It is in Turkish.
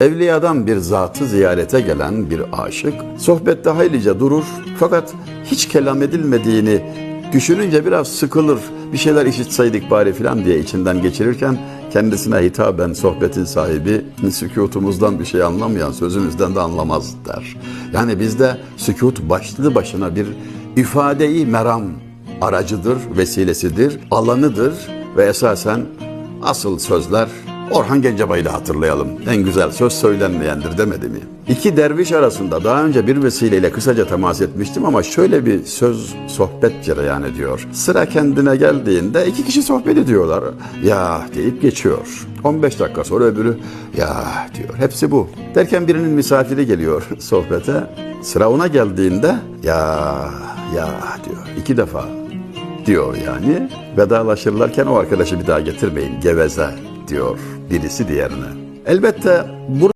Evliyadan bir zatı ziyarete gelen bir aşık sohbette haylice durur fakat hiç kelam edilmediğini düşününce biraz sıkılır. Bir şeyler işitseydik bari filan diye içinden geçirirken kendisine hitaben sohbetin sahibi sükutumuzdan bir şey anlamayan sözümüzden de anlamaz der. Yani bizde sükut başlı başına bir ifadeyi meram aracıdır, vesilesidir, alanıdır ve esasen asıl sözler Orhan Gencebay'ı da hatırlayalım. En güzel söz söylenmeyendir demedi mi? İki derviş arasında daha önce bir vesileyle kısaca temas etmiştim ama şöyle bir söz sohbet cereyan ediyor. Sıra kendine geldiğinde iki kişi sohbet ediyorlar. Ya deyip geçiyor. 15 dakika sonra öbürü ya diyor. Hepsi bu. Derken birinin misafiri geliyor sohbete. Sıra ona geldiğinde ya ya diyor. İki defa diyor yani. Vedalaşırlarken o arkadaşı bir daha getirmeyin geveze diyor birisi diğerine. Elbette bu